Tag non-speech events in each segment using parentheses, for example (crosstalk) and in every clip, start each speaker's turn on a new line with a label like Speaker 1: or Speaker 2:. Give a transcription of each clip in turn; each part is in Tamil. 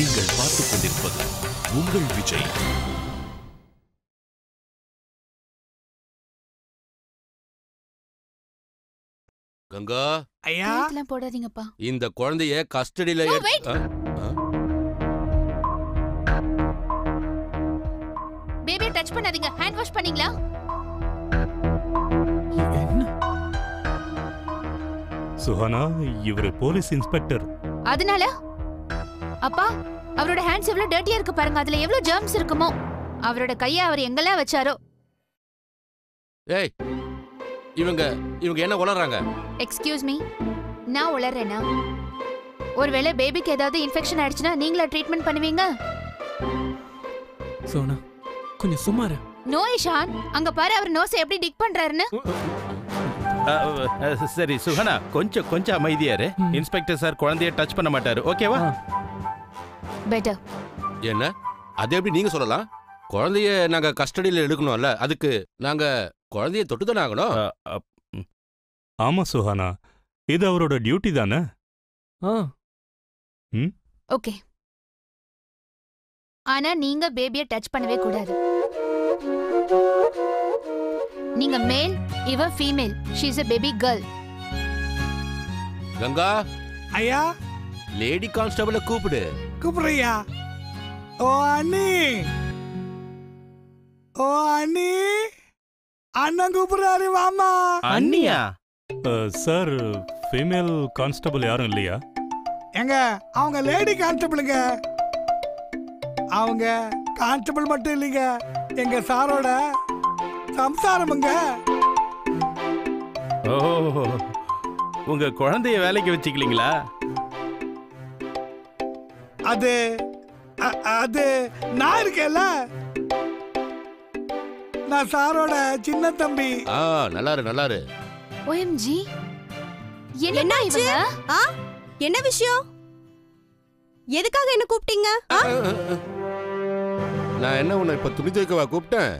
Speaker 1: நீங்கள் பார்த்துக் கொண்டிருப்பது உங்கள் விஜய்.
Speaker 2: கங்கா.
Speaker 3: ஐயா.
Speaker 4: போடாதீங்கப்பா.
Speaker 2: இந்த குழந்தைய கஸ்டடியில
Speaker 4: No, wait. பேபியை டச் பண்ணாதீங்க. ஹேண்ட் வாஷ் பண்ணீங்களா?
Speaker 3: என்ன?
Speaker 5: சுஹானா இவரு போலீஸ் இன்ஸ்பெக்டர்.
Speaker 4: அதனால? அப்பா அவரோட ஹேண்ட்ஸ் எவ்வளவு டர்ட்டியா இருக்கு பாருங்க. அதுல எவ்வளவு ஜெர்ம்ஸ் இருக்குமோ அவரோட கைய அவர் எங்கெல்லாம் வச்சாரோ.
Speaker 2: ஏய் இவங்க இவங்க என்ன உளறாங்க?
Speaker 4: எக்ஸ்கியூஸ் மீ நான் உளறேனா? ஒருவேளை பேபிக்கு ஏதாவது இன்ஃபெக்ஷன் ஆயிடுச்சுன்னா நீங்களா ட்ரீட்மெண்ட் பண்ணுவீங்க?
Speaker 3: சோனா கொஞ்சம் சுமார
Speaker 4: நோ இஷான் அங்க பாரு அவர் நோஸ் எப்படி டிக் பண்றாருன்னு.
Speaker 6: சரி சுகனா கொஞ்சம் கொஞ்சம் அமைதியா இரு.
Speaker 3: ம்.
Speaker 6: இன்ஸ்பெக்டர் சார் குழந்தைய டச் பண்ண மாட்டாரு. ஓகேவா
Speaker 4: பெட்டர்
Speaker 2: என்ன? அது எப்படி நீங்க சொல்லலாம்? குழந்தைய நாங்க கஸ்டடியில எடுக்கணும்ல அதுக்கு நாங்க குழந்தைய தொட்டுதானே ஆகணும்?
Speaker 5: ஆமா சுஹானா. இது அவரோட டியூட்டி தானே?
Speaker 3: ஆ.
Speaker 4: ஓகே ஆனா நீங்க பேபியை டச் பண்ணவே கூடாது. நீங்க மேல் இவ female she is a baby girl
Speaker 2: Ganga!
Speaker 3: ஐயா?
Speaker 2: லேடி கான்ஸ்டபிள கூப்பிடு.
Speaker 3: கூப்பிடுறியா? ஓ அண்ணி. ஓ அண்ணி. அண்ணன் கூப்பிடுறாரு வாமா
Speaker 6: அண்ணியா?
Speaker 5: சார் ஃபீமேல் கான்ஸ்டபிள் யாரும் இல்லையா?
Speaker 3: எங்க அவங்க லேடி கான்ஸ்டபிளுங்க அவங்க கான்ஸ்டபிள் மட்டும் இல்லைங்க. எங்க சாரோட சம்சாரமுங்க.
Speaker 6: ஓ உங்க குழந்தைய வேலைக்கு வச்சுக்கலீங்களா?
Speaker 3: அது அ- அது நான் இருக்கேன்ல. நான் சாரோட சின்ன தம்பி.
Speaker 2: ஆ நல்லாரு நல்லாரு.
Speaker 4: ஓஎம்ஜி என்ன இவங்க?
Speaker 7: ஆ என்ன விஷயம்? எதுக்காக என்ன கூப்பிட்டீங்க?
Speaker 2: நான் என்ன உன்னை இப்ப துணி துவைக்கவா கூப்பிட்டேன்?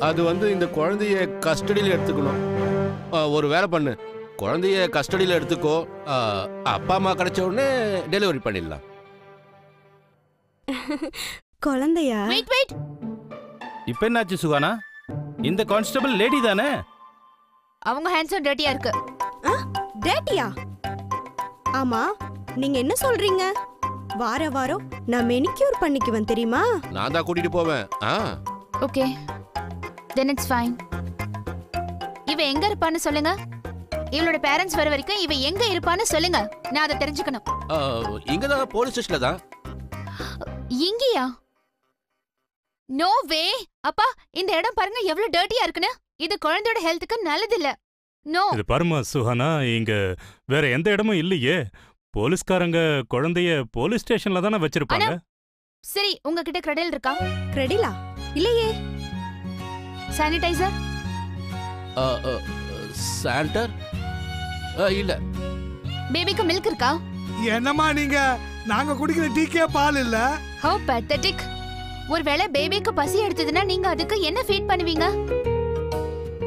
Speaker 2: அது வந்து இந்த குழந்தைய கஸ்டடியில எடுத்துக்கணும். ஒரு வேலை பண்ணு. குழந்தைய கஸ்டடியில எடுத்துக்கோ. ஆ, அப்பா அம்மா கிடைச்ச உடனே டெலிவரி பண்ணிடலாம்.
Speaker 7: குழந்தையா?
Speaker 4: வெயிட் வெயிட்
Speaker 6: இப்ப என்னாச்சு சுகானா? இந்த கான்ஸ்டபிள் லேடி தானே?
Speaker 4: அவங்க ஹேண்ட்ஸும் டர்ட்டியா இருக்கு.
Speaker 7: டேட்டியா ஆமா நீங்க என்ன சொல்றீங்க? வார வாரம் நான் மெனிக்யூர் பண்ணிக்குவேன் தெரியுமா?
Speaker 2: நான் தான் கூட்டிட்டு போவேன். ஆ.
Speaker 4: ஓகே தென் இட்ஸ் ஃபைன் இவ எங்க இருப்பான்னு சொல்லுங்க. இவளோட பேரண்ட்ஸ் வர வரைக்கும் இவ எங்க இருப்பான்னு சொல்லுங்க. நான் அதை தெரிஞ்சுக்கணும்.
Speaker 2: ஆ, இங்கதான் போலீஸ் ஸ்டேஷன்ல தான்.
Speaker 4: இங்கயா? நோ வே அப்பா இந்த இடம் பாருங்க எவ்வளவு டர்ட்டியா இருக்குன்னு. இது குழந்தையோட ஹெல்த்துக்கு நல்லது இல்ல நோ
Speaker 5: இது பாருமா சுஹானா இங்க வேற எந்த இடமும் இல்லையே. போலீஸ்காரங்க குழந்தைய போலீஸ் ஸ்டேஷன்ல தானே வச்சிருப்பாங்க.
Speaker 4: சரி உங்ககிட்ட கிரெடல் இருக்கா?
Speaker 7: கிரெடிலா இல்லையே.
Speaker 4: சானிடைசர்
Speaker 2: ஆ, இல்ல.
Speaker 4: பேபிக்கு மில்க் இருக்கா?
Speaker 3: என்னம்மா நீங்க? நாங்க குடிக்கிற டீக்கே பால் இல்ல.
Speaker 4: How pathetic. ஒருவேளை பேபிக்கு பசி எடுத்ததுன்னா நீங்க அதுக்கு என்ன ஃபீட் பண்ணுவீங்க?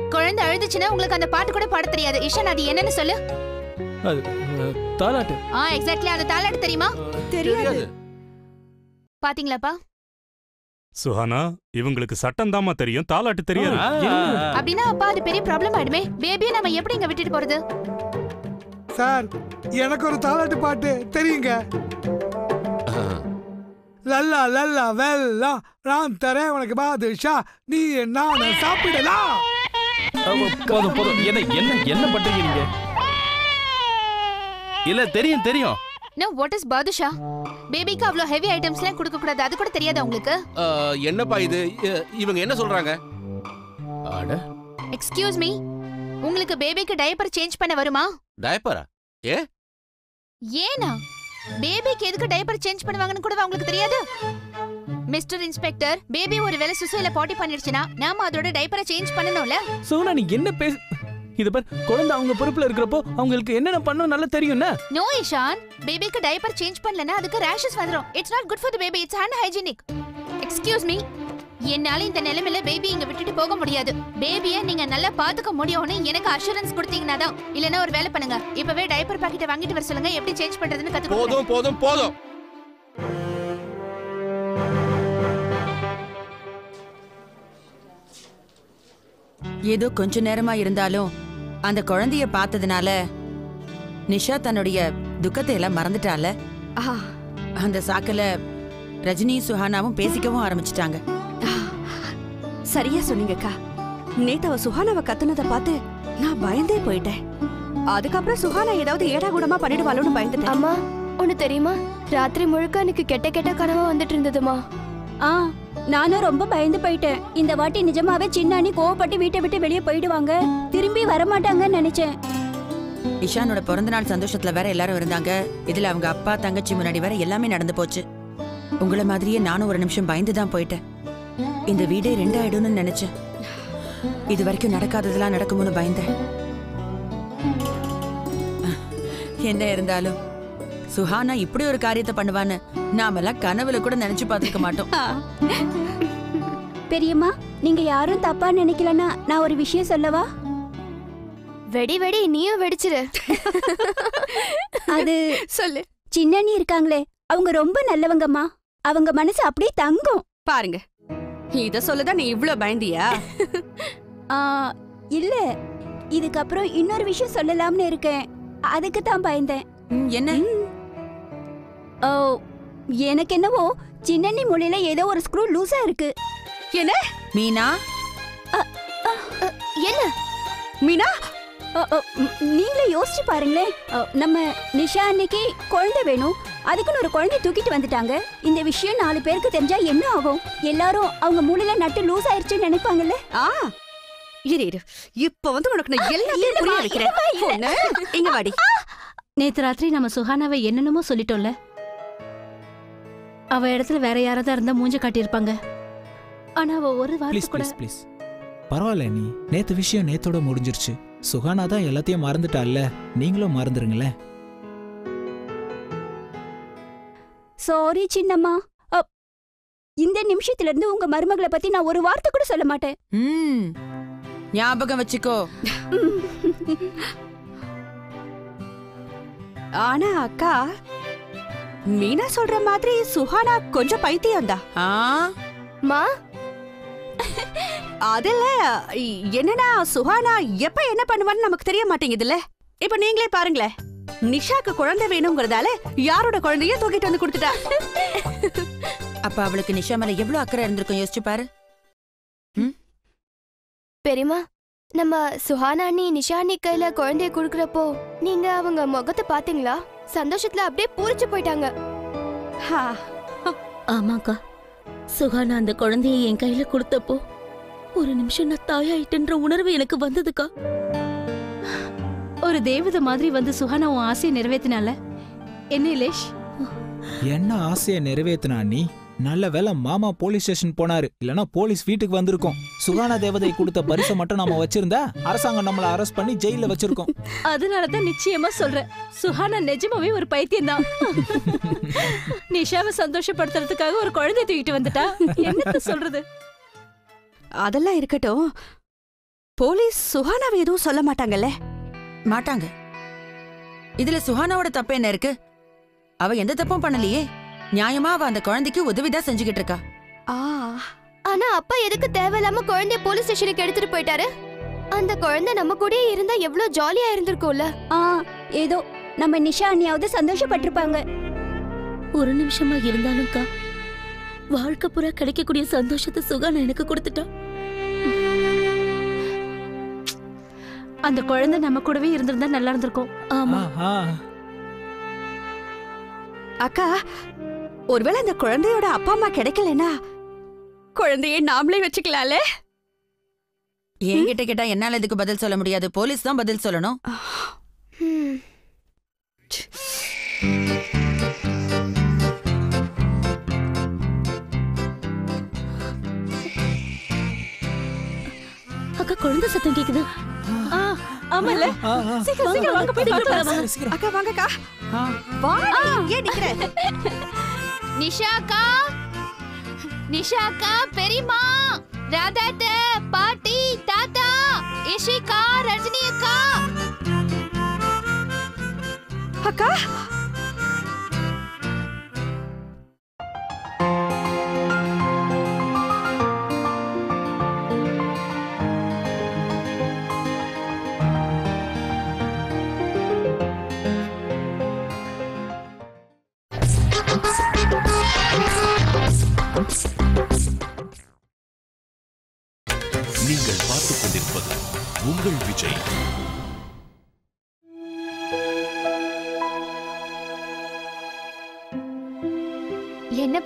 Speaker 4: குழந்தை அழுதுச்சுன்னா உங்களுக்கு அந்த பாட்டு கூட பாட தெரியாது. இஷன் அது என்னன்னு சொல்லு.
Speaker 3: அது தாலாட்டு.
Speaker 4: ஆ எக்ஸாக்ட்லி அந்த தாலாட்டு தெரியுமா?
Speaker 7: தெரியாது.
Speaker 4: பாத்தீங்களாப்பா?
Speaker 5: சுஹானா இவங்களுக்கு சட்டம் தாமா தெரியும். தாலாட்டு தெரியாது.
Speaker 4: அப்படின்னா அப்பா அது பெரிய ப்ராப்ளம் ஆயிடுமே. பேபியை நம்ம எப்படி இங்க விட்டுட்டு போறது?
Speaker 3: சார் எனக்கு ஒரு தாலாட்டு பாட்டு தெரியுங்க. லல்லா லல்லா வெல்லா நான் தரேன் உனக்கு பாதுஷா நீ நான் சாப்பிடலாம்
Speaker 6: போதும் போதும். என்ன என்ன என்ன பண்றீங்க நீங்க? இல்ல தெரியும் தெரியும்.
Speaker 4: நோ வாட் இஸ் பாதுஷா? பேபிக்கு அவ்வளோ ஹெவி ஐட்டம்ஸ்லாம் கொடுக்க கூடாது அது கூட தெரியாதா உங்களுக்கு?
Speaker 2: என்னப்பா இது? இவங்க என்ன சொல்றாங்க? அட.
Speaker 4: எக்ஸ்கியூஸ் மீ உங்களுக்கு பேபிக்கு டைப்பர் சேஞ்ச் பண்ண வருமா?
Speaker 2: டயப்பரா
Speaker 4: ஏனா? பேபிக்கு எதுக்கு டைப்பர் சேஞ்ச் பண்ணுவாங்கன்னு கூட உங்களுக்கு தெரியாது? மிஸ்டர் இன்ஸ்பெக்டர் பேபி ஒரு வேளை சுசையில பாட்டி பண்ணிடுச்சுன்னா நாம அதோட டைப்பரை சேஞ்ச் பண்ணணும்ல?
Speaker 8: சோனா நீ என்ன பேச இது பார் குழந்தை அவங்க பொறுப்புல இருக்கிறப்போ அவங்களுக்கு என்னென்ன பண்ணணும் நல்லா தெரியும்ல?
Speaker 4: நோ இஷான் பேபிக்கு டைப்பர் சேஞ்ச் பண்ணலனா அதுக்கு ரேஷஸ் வந்துரும். It's not good for the baby it's unhygienic excuse me என்னால இந்த நிலைமையில பேபி இங்க விட்டுட்டு போக முடியாது. பேபிய நீங்க நல்லா பாத்துக்க முடியும்னு எனக்கு அஷூரன்ஸ் கொடுத்தீங்கன்னா தான். இல்லனா ஒரு வேலை பண்ணுங்க. இப்பவே டைப்பர் பாக்கெட்ட வாங்கிட்டு வர சொல்லுங்க. எப்படி சேஞ்ச் பண்றதுன்னு கத்து
Speaker 2: போதும் போதும் போதும்.
Speaker 9: ஏதோ கொஞ்ச நேரமா இருந்தாலும் அந்த குழந்தைய பார்த்ததுனால நிஷா தன்னுடைய துக்கத்தை எல்லாம் மறந்துட்டால? அந்த சாக்கல ரஜினி சுஹானாவும் பேசிக்கவும் ஆரம்பிச்சிட்டாங்க.
Speaker 7: சரியா சொன்னீங்கக்கா நேத்து அவ சுஹானாவை கத்துனதை பார்த்து நான் பயந்தே போயிட்டேன். அதுக்கப்புறம் சுஹானா ஏதாவது ஏடா கூடமா பண்ணிடுவாளோன்னு பயந்துட்டேன்.
Speaker 10: அம்மா ஒண்ணு தெரியுமா? ராத்திரி முழுக்க எனக்கு கெட்ட கெட்ட கனவா வந்துட்டு இருந்ததுமா
Speaker 11: ஆ நானும் ரொம்ப பயந்து போயிட்டேன். இந்த வாட்டி நிஜமாவே சின்னானி கோவப்பட்டு வீட்டை விட்டு வெளியே போயிடுவாங்க. திரும்பி வரமாட்டாங்கன்னு நினைச்சேன்.
Speaker 9: இஷானோட பிறந்த நாள் சந்தோஷத்துல வேற எல்லாரும் இருந்தாங்க. இதுல அவங்க அப்பா தங்கச்சி முன்னாடி வேற எல்லாமே நடந்து போச்சு. உங்கள மாதிரியே நானும் ஒரு நிமிஷம் பயந்து தான் போயிட்டேன். இந்த வீடே ரெண்டாயிடும்னு நினைச்சேன் இது வரைக்கும் நடக்காததெல்லாம் நடக்கும்னு பயந்தேன். என்ன இருந்தாலும் சுஹானா இப்படி ஒரு காரியத்தை பண்ணுவான்னு நாமெல்லாம் கனவுல கூட நினைச்சு பார்த்திருக்க மாட்டோம்.
Speaker 11: பெரியம்மா நீங்க யாரும் தப்பா நினைக்கலன்னா நான் ஒரு விஷயம் சொல்லவா?
Speaker 10: வெடி வெடி நீயும் வெடிச்சிரு.
Speaker 11: அது
Speaker 7: சொல்லு.
Speaker 11: சின்னனி இருக்காங்களே அவங்க ரொம்ப நல்லவங்கம்மா. அவங்க மனசு அப்படியே தங்கும்.
Speaker 7: பாருங்க. இத சொல்லதான் நீ இவ்ளோ பயந்தியா?
Speaker 11: ஆ, இல்ல. இதுக்கப்புறம் இன்னொரு விஷயம் சொல்லலாம்னு இருக்கேன். அதுக்கு தான் பயந்தேன்.
Speaker 9: ம், என்ன?
Speaker 11: ஓ எனக்கு என்னவோ சின்னனி மொழியில ஏதோ ஒரு ஸ்க்ரூ லூசா இருக்கு.
Speaker 7: என்ன?
Speaker 9: மீனா?
Speaker 10: என்ன?
Speaker 11: மீனா? நீங்களே யோசிச்சு பாருங்களேன். அ, நம்ம நிஷா அன்னைக்கு குழந்தை வேணும். அதுக்குன்னு ஒரு குழந்தை தூக்கிட்டு வந்துட்டாங்க. இந்த விஷயம் நாலு பேருக்கு தெரிஞ்சா என்ன ஆகும்? எல்லாரும் அவங்க மூளையில நட்டு லூஸ் ஆயிருச்சுன்னு நினைப்பாங்கல்ல?
Speaker 7: ஆ. இரு இரு. இப்ப வந்து உனக்கு நான் எல்லாத்தையும் புரிய வைக்கிறேன். பொண்ணு, இங்க வாடி.
Speaker 12: நேத்து ராத்திரி நம்ம சுஹானாவை என்னென்னமோ சொல்லிட்டோம்ல. அவ இடத்துல வேற யாராவது இருந்தா மூஞ்ச காட்டியிருப்பாங்க. ஆனா அவ ஒரு வார்த்தை
Speaker 13: ப்ளீஸ்
Speaker 12: கூட
Speaker 13: ப்ளீஸ் ப்ளீஸ். பரவாயில்ல நீ. நேத்து விஷயம் நேத்தோட முடிஞ்சிருச்சு. சுகானா தான் எல்லாத்தையும் மறந்துட்டால்ல நீங்களும் மறந்துருங்களேன்.
Speaker 11: சாரி சின்னம்மா. இந்த நிமிஷத்துல இருந்து உங்க மருமகளை பத்தி நான் ஒரு வார்த்தை கூட சொல்ல மாட்டேன்.
Speaker 9: ம். ஞாபகம் வச்சுக்கோ.
Speaker 7: ஆனா அக்கா மீனா சொல்ற மாதிரி சுஹானா கொஞ்சம் பைத்தியம்தா
Speaker 9: ஆ?
Speaker 10: மா?
Speaker 7: அதுல என்னன்னா சுஹானா எப்ப என்ன பண்ணுவான்னு நமக்கு தெரிய மாட்டேங்குதுல்ல. இப்ப நீங்களே பாருங்களேன். நிஷாக்கு குழந்தை வேணுங்கிறதால யாரோட குழந்தைய தூக்கிட்டு வந்து கொடுத்துட்டா?
Speaker 9: அப்ப அவளுக்கு நிஷா மேல எவ்வளவு அக்கறை இருந்திருக்கும் யோசிச்சு பாரு.
Speaker 10: பெரியமா நம்ம சுஹானா அண்ணி நிஷா அண்ணி கையில குழந்தைய குடுக்கறப்போ நீங்க அவங்க முகத்தை பாத்தீங்களா சந்தோஷத்துல அப்படியே பூரிச்சு போயிட்டாங்க.
Speaker 7: ஹா,
Speaker 12: ஆமாக்கா. சுஹானா அந்த குழந்தைய என் கையில கொடுத்தப்போ ஒரு நிமிஷம் நான் தாயாயிட்டேன்ற உணர்வு எனக்கு வந்ததுக்கா? ஒரு தேவதை மாதிரி வந்து சுஹானா உன் ஆசையை நிறைவேத்தினால? என்ன இலேஷ்?
Speaker 13: என்ன ஆசையை நிறைவேத்தினா நீ? நல்ல வேளை மாமா போலீஸ் ஸ்டேஷன் போனாரு. இல்லனா போலீஸ் வீட்டுக்கு வந்திருக்கோம். சுகானா தேவதை கொடுத்த பரிசை மட்டும் நாம வச்சிருந்தா அரசாங்கம் நம்மள அரெஸ்ட் பண்ணி ஜெயில வச்சிருக்கோம்.
Speaker 12: அதனாலதான் நிச்சயமா சொல்றேன். சுஹானா நிஜமாவே ஒரு பைத்தியம் தான் நிஷாவை சந்தோஷப்படுத்துறதுக்காக ஒரு குழந்தை தூக்கிட்டு வந்துட்டா? என்னத்த சொல்றது?
Speaker 7: அதெல்லாம் இருக்கட்டும். போலீஸ் சுஹானாவை எதுவும் சொல்ல மாட்டாங்கல்ல?
Speaker 9: மாட்டாங்க. இதுல சுஹானாவோட தப்பு என்ன இருக்கு? அவ எந்த தப்பும் பண்ணலையே. நியாயமா அவ அந்த குழந்தைக்கு உதவிதான் செஞ்சுக்கிட்டு இருக்கா?
Speaker 10: ஆனா அப்பா எதுக்கு தேவையில்லாம குழந்தைய போலீஸ் ஸ்டேஷனுக்கு எடுத்துட்டு போயிட்டாரு? அந்த குழந்தை நம்ம கூடயே இருந்தா எவ்வளவு ஜாலியா இருந்திருக்கும்ல.
Speaker 11: ஆ ஏதோ நம்ம நிஷா அண்ணியாவது சந்தோஷப்பட்டிருப்பாங்க.
Speaker 12: ஒரு நிமிஷமா இருந்தாலும்க்கா வாழ்க்கை பூரா கிடைக்கக்கூடிய சந்தோஷத்தை சுகானா எனக்கு கொடுத்துட்டா. அந்த குழந்தை நம்ம கூடவே இருந்திருந்தா நல்லா இருந்திருக்கும். ஆமா.
Speaker 13: ஆஹா.
Speaker 7: அக்கா ஒருவேளை அந்த குழந்தையோட அப்பா அம்மா கிடைக்கலனா குழந்தையை நாமளே வச்சுக்கலாம்ல?
Speaker 9: என்கிட்ட கேட்டா என்னால இதுக்கு பதில் சொல்ல முடியாது. போலீஸ் தான் பதில் சொல்லணும்.
Speaker 12: குழந்தை சத்தம் கேக்குது. ஆ, ஆமால்ல.
Speaker 13: ஆ, ஆ.
Speaker 12: சீக்கிரம் சீக்கிரம் வாங்க போய் பார்க்கலாம் வாங்க.
Speaker 7: அக்கா வாங்கக்கா.
Speaker 9: ஆ.
Speaker 7: வாடி ஏன் நிக்கிற.
Speaker 4: நிஷாக்கா. நிஷாக்கா பெரியம்மா. ராதாட்ட பாட்டி தாத்தா இஷிகா ரஜினி அக்கா
Speaker 7: அக்கா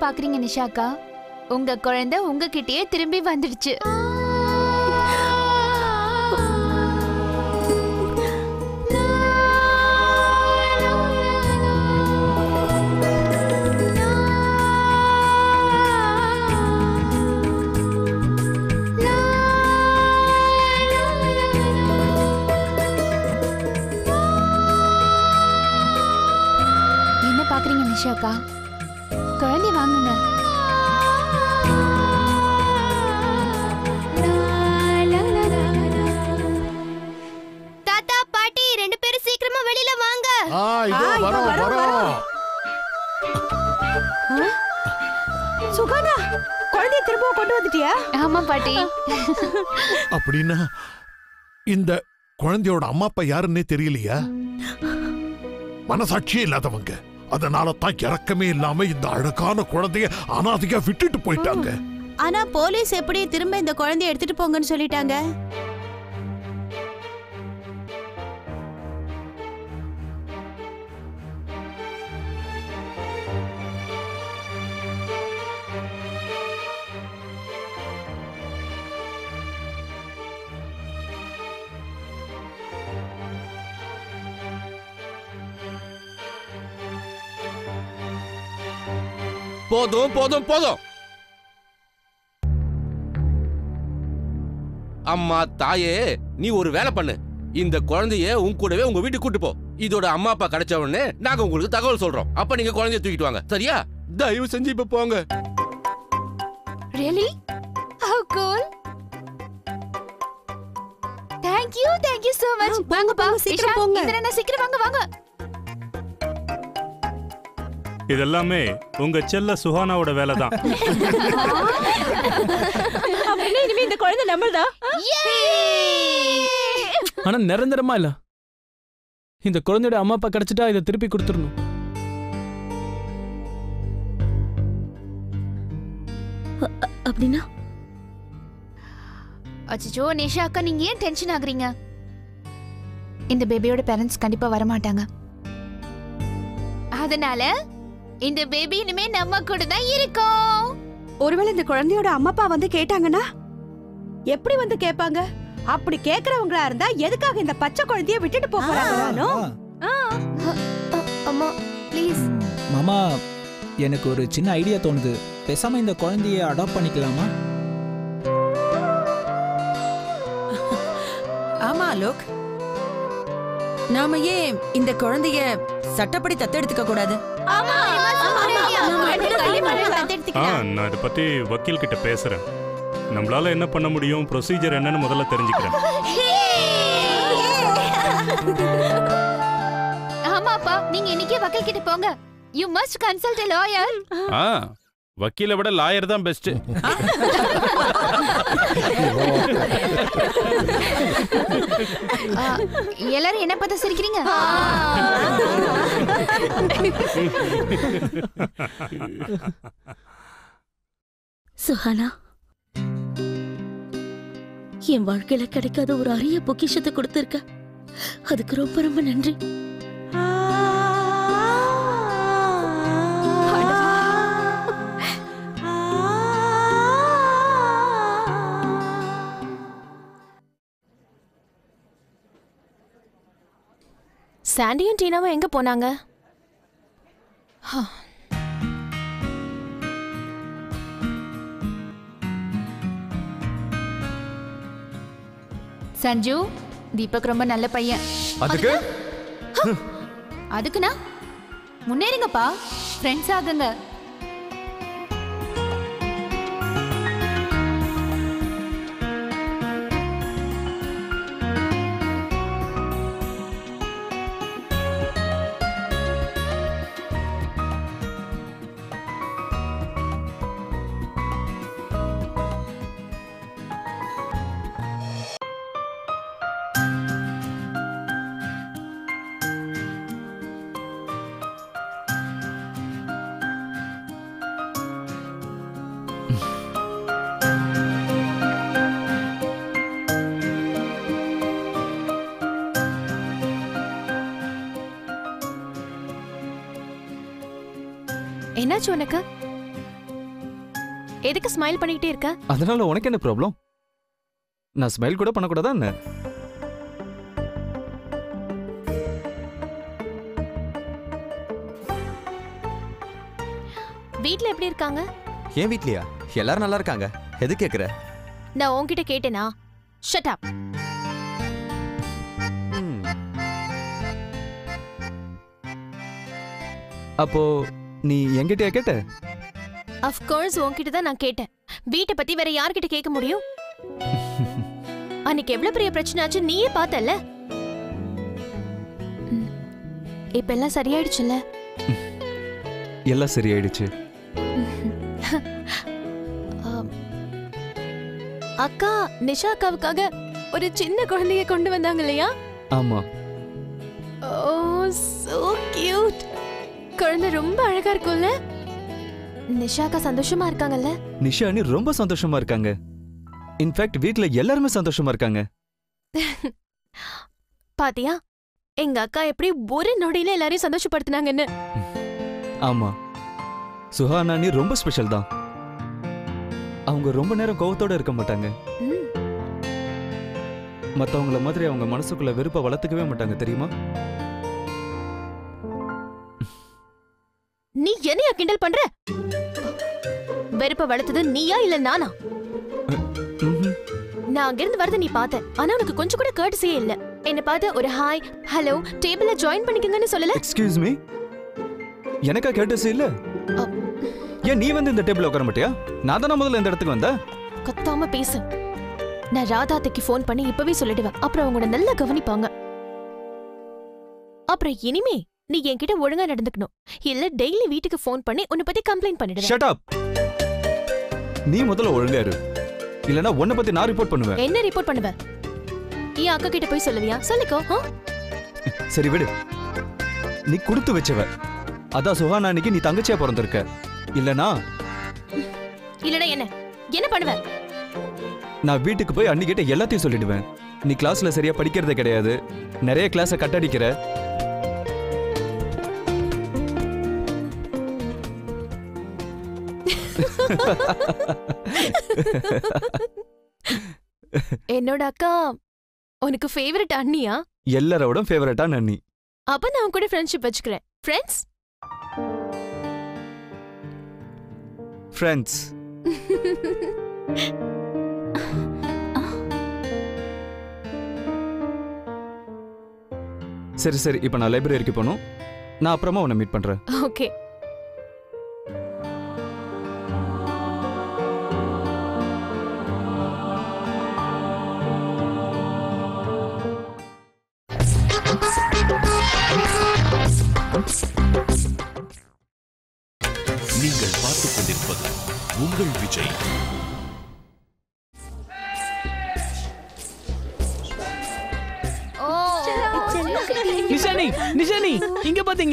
Speaker 4: பாக்குறீங்க நிஷாக்கா? உங்க குழந்தை உங்ககிட்டயே திரும்பி வந்துடுச்சு. என்ன நிஷாக்கா? குழந்தை வாங்குங்க.
Speaker 10: தாத்தா பாட்டி ரெண்டு பேரும் சீக்கிரமா வெளியில வாங்க.
Speaker 7: சுகானா குழந்தைய திரும்ப கொண்டு வந்துட்டியா?
Speaker 4: ஆமா பாட்டி.
Speaker 14: அப்படின்னா இந்த குழந்தையோட அம்மா அப்பா யாருன்னே தெரியலையா? மனசாட்சியே இல்லாதவங்க. அதனால தான் இறக்கமே இல்லாம இந்த அழகான குழந்தைய அனாதையா விட்டுட்டு போயிட்டாங்க.
Speaker 7: ஆனா போலீஸ் எப்படி திரும்ப இந்த குழந்தைய எடுத்துட்டு போங்கன்னு சொல்லிட்டாங்க.
Speaker 2: போதும் போதும் போதும் அம்மா தாயே நீ ஒரு வேலை பண்ணு இந்த குழந்தைய உன் கூடவே உங்க வீட்டுக்கு கூட்டு போ இதோட அம்மா அப்பா கிடைச்ச உடனே நாங்க உங்களுக்கு தகவல் சொல்றோம் அப்ப நீங்க குழந்தைய தூக்கிட்டு வாங்க சரியா தயவு செஞ்சு இப்ப போங்க
Speaker 4: Really? How cool! Thank you, thank you so much. வாங்க பா சீக்கிரம் போங்க. இந்திரனா சீக்கிரம் வாங்க வாங்க.
Speaker 5: இதெல்லாமே உங்க செல்ல சுஹானாவோட வேலை தான் (laughs)
Speaker 12: இனிமே இந்த குழந்தை நம்மள்தான்
Speaker 8: ஆனா நிரந்தரமா இல்ல. இந்த குழந்தையோட அம்மா அப்பா கிடைச்சிட்டா இதை திருப்பி கொடுத்துடணும்.
Speaker 12: அப்படின்னா?
Speaker 4: அச்சோ நிஷா அக்கா நீங்க ஏன் டென்ஷன் ஆகுறீங்க? இந்த பேபியோட பேரண்ட்ஸ் கண்டிப்பா வர மாட்டாங்க அதனால இந்த பேபி இனிமே நம்ம கூட தான் இருக்கும்.
Speaker 7: ஒருவேளை இந்த குழந்தையோட அம்மா அப்பா வந்து கேட்டாங்கன்னா? எப்படி வந்து கேட்பாங்க? அப்படி கேக்குறவங்களா இருந்தா எதுக்காக இந்த பச்சை குழந்தைய விட்டுட்டு போக போறாங்களோ
Speaker 10: அம்மா ப்ளீஸ்
Speaker 13: மாமா எனக்கு ஒரு சின்ன ஐடியா தோணுது. பேசாம இந்த குழந்தைய அடாப்ட் பண்ணிக்கலாமா?
Speaker 9: ஆமா அலோக். நாம ஏன் இந்த குழந்தைய சட்டப்படி தத்தெடுத்துக்க கூடாது?
Speaker 5: ஆ நான் இதை பத்தி வக்கீல் கிட்ட பேசுறேன். நம்மளால என்ன பண்ண முடியும்? ப்ரொசீஜர் என்னன்னு முதல்ல தெரிஞ்சுக்கிறேன். (laughs)
Speaker 4: ஆமாப்பா நீங்க இன்னைக்கே வக்கீல் கிட்ட போங்க. You must consult a lawyer.
Speaker 6: ஆ வக்கீலை விட லாயர் தான் பெஸ்ட் (laughs) (laughs)
Speaker 4: எல்லாரும் என்ன பார்த்து சிரிக்கிறீங்க?
Speaker 12: சுஹானா என் வாழ்க்கையில கிடைக்காத ஒரு அரிய பொக்கிஷத்தை கொடுத்திருக்க. அதுக்கு ரொம்ப ரொம்ப நன்றி.
Speaker 15: சாண்டியும் டீனாவும் எங்க போனாங்க? ஹ,
Speaker 4: சஞ்சு தீபக் ரொம்ப நல்ல பையன்.
Speaker 16: அதுக்கு?
Speaker 4: அதுக்குண்ணா முன்னேறுங்கப்பா. ஃப்ரெண்ட்ஸ் ஆகுங்க.
Speaker 15: என்னாச்சு உனக்கு? எதுக்கு ஸ்மைல் பண்ணிக்கிட்டே இருக்க?
Speaker 16: அதனால உனக்கு என்ன ப்ராப்ளம் நான் ஸ்மைல் கூட பண்ணக்கூடாதா என்ன?
Speaker 15: வீட்ல எப்படி இருக்காங்க?
Speaker 17: என் வீட்லயா? எல்லாரும் நல்லா இருக்காங்க. எது கேக்குற?
Speaker 15: நான் உன்கிட்ட கேட்டேனா? ஷட் அப்
Speaker 16: அப்போ நீ என்கிட்டயா கேட்ட?
Speaker 15: அஃப் கோர்ஸ் உன்கிட்ட தான் நான் கேட்டேன். வீட்டை பத்தி வேற யார்கிட்ட கேட்க முடியும்? அன்னைக்கு எவ்வளவு பெரிய பிரச்சனை ஆச்சு நீயே பார்த்தல. இப்ப எல்லாம் சரியாயிடுச்சுல்ல?
Speaker 16: எல்லாம் சரியாயிடுச்சு.
Speaker 15: அக்கா நிஷா அக்காவுக்காக ஒரு சின்ன குழந்தைய கொண்டு வந்தாங்க இல்லையா?
Speaker 16: ஆமா.
Speaker 15: ஓ சோ கியூட் குழந்தை ரொம்ப அழகா இருக்கும்ல? நிஷா அக்கா சந்தோஷமா இருக்காங்கல்ல?
Speaker 16: நிஷானி ரொம்ப சந்தோஷமா இருக்காங்க. இன்ஃபேக்ட் வீட்ல எல்லாருமே சந்தோஷமா இருக்காங்க. (laughs)
Speaker 15: பாத்தியா? எங்க அக்கா எப்படி ஒரு நொடியில எல்லாரையும் சந்தோஷப்படுத்தினாங்கன்னு. (laughs)
Speaker 16: ஆமா. சுஹானானி ரொம்ப ஸ்பெஷல் தான். அவங்க ரொம்ப நேரம் கோவத்தோட இருக்க மாட்டாங்க.
Speaker 15: ம்.
Speaker 16: மத்தவங்கள மாதிரி அவங்க மனசுக்குள்ள வெறுப்பை வளர்த்துக்கவே மாட்டாங்க தெரியுமா?
Speaker 15: நீ என்னையா கிண்டல் பண்ற? வெறுப்ப வளர்த்தது நீயா இல்ல நானா? நான் அங்கிருந்து வரத நீ பார்த்த ஆனா உனக்கு கொஞ்சம் கூட கேர்ட்ஸியே இல்ல. என்ன பார்த்து ஒரு ஹாய் ஹலோ டேபிள்ல ஜாயின் பண்ணிக்கங்கன்னு சொல்லல?
Speaker 16: எக்ஸ்கியூஸ் மீ எனக்கா கேட்டஸ் இல்ல? ஏன் நீ வந்து இந்த டேபிள் உட்கார மாட்டியா? நான் தானே முதல்ல இந்த இடத்துக்கு வந்தேன்?
Speaker 15: கத்தாம பேசு. நான் ராதாத்துக்கு ஃபோன் பண்ணி இப்பவே சொல்லிடுவேன். அப்புறம் அவங்க உன்னை நல்லா கவனிப்பாங்க. அப்புறம் இனிமே நீ என்கிட்ட ஒழுங்கா நடந்துக்கணும். இல்ல டெய்லி வீட்டுக்கு ஃபோன் பண்ணி உன்னை பத்தி கம்ப்ளைண்ட் பண்ணிடுவேன்.
Speaker 16: ஷட் அப் நீ முதல்ல ஒழுங்கா இரு. இல்லனா உன்னை பத்தி நான் ரிப்போர்ட் பண்ணுவேன்.
Speaker 15: என்ன ரிப்போர்ட் பண்ணுவ? என் அக்கா கிட்ட போய் சொல்லுவியா? சொல்லிக்கோ ஆ? (laughs)
Speaker 16: சரி விடு. நீ கொடுத்து வச்சவ. அதான் சுஹானா அன்னைக்கு நீ தங்கச்சியா பிறந்திருக்க. இல்லனா
Speaker 15: இல்லனா என்ன? என்ன பண்ணுவ?
Speaker 16: நான் வீட்டுக்கு போய் அன்னிக்கிட்ட எல்லாத்தையும் சொல்லிடுவேன். நீ கிளாஸ்ல சரியா படிக்கிறதே கிடையாது. நிறைய கிளாஸை கட்டடிக்கிற.
Speaker 15: என்னோட அக்கா உனக்கு ஃபேவரட் அண்ணியா?
Speaker 16: எல்லாரோட ஃபேவரட்டா நன்னி
Speaker 15: அப்ப நான் கூட ஃப்ரெண்ட்ஷிப் வச்சுக்கிறேன். ஃப்ரெண்ட்ஸ்
Speaker 16: ஃப்ரெண்ட்ஸ் சரி சரி இப்போ நான் லைப்ரரிக்கு போகணும். நான் அப்புறமா உன்னை மீட் பண்றேன்.
Speaker 15: ஓகே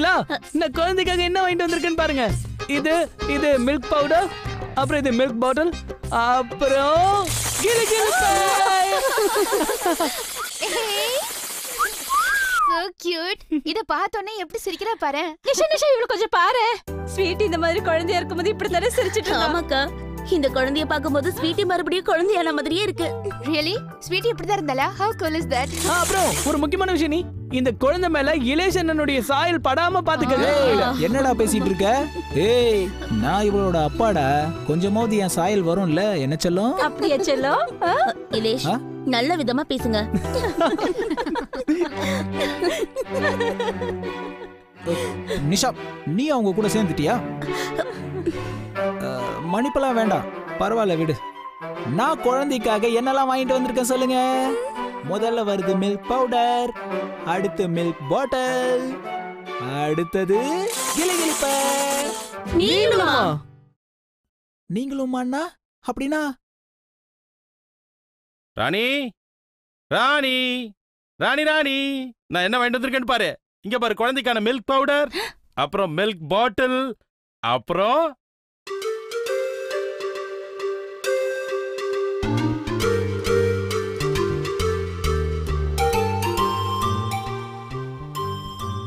Speaker 8: பாத்தீங்களா? நான் குழந்தைக்காக என்ன வாங்கிட்டு வந்திருக்கேன்னு பாருங்க. இது இது மில்க் பவுடர் அப்புறம் இது மில்க் பாட்டில் அப்புறம் கிளி கிளி
Speaker 4: சோ கியூட் இத பார்த்தோன்னே எப்படி சிரிக்கிறா பாரு.
Speaker 12: நிஷா நிஷா இவ்வளவு கொஞ்சம் பாரு. ஸ்வீட் இந்த மாதிரி குழந்தையா இருக்கும்போது இப்படி தானே சிரிச்சிட்டு
Speaker 7: ஆமாக்கா. இந்த குழந்தைய பாக்கும்போது ஸ்வீட்டி மறுபடியும் குழந்தையான மாதிரியே இருக்கு.
Speaker 4: ரியலி ஸ்வீட்டி இப்படி தான் இருந்தாலா ஹவ் கூல் இஸ் தட்
Speaker 8: ஆ, அப்புறம் ஒரு முக்கியமான விஷயம் நீ இந்த குழந்தை மேல இலேஷனுடைய சாயல் படாம பாத்துக்கங்க
Speaker 13: ஏய், என்னடா பேசிட்டு இருக்க? ஏய் நான் இவளோட அப்பாடா. கொஞ்சமாவது என் சாயல் வரும்ல என்ன சொல்லும்?
Speaker 12: அப்படியா செல்லம்?
Speaker 7: இலேஷ்? நல்ல விதமா பேசுங்க.
Speaker 13: நிஷா நீ அவங்க கூட சேர்ந்துட்டியா? மன்னிப்பெல்லாம் வேண்டாம். பரவாயில்ல விடு. நான் குழந்தைக்காக என்னெல்லாம் வாங்கிட்டு வந்திருக்கேன் சொல்லுங்க. முதல்ல வருது மில்க் பவுடர் அடுத்து மில்க் பாட்டில் அடுத்தது கிளிகிளிப்ப
Speaker 8: நீங்களுமா?
Speaker 13: நீங்களும் அண்ணா? அப்படின்னா?
Speaker 6: ராணி? ராணி? ராணி ராணி? நான் என்ன வாங்கிட்டு வந்திருக்கேன்னு பாரு. இங்க பாரு குழந்தைக்கான மில்க் பவுடர் அப்புறம் மில்க் பாட்டில் அப்புறம்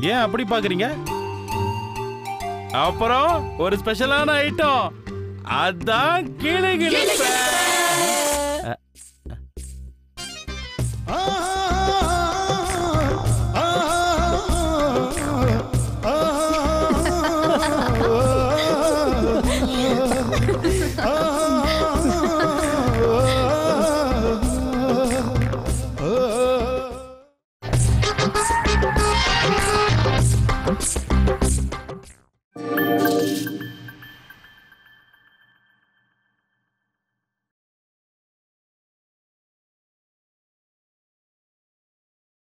Speaker 6: ஏன் அப்படி பாக்குறீங்க? அப்புறம் ஒரு ஸ்பெஷலான ஐட்டம் அதான் கிளி கிளி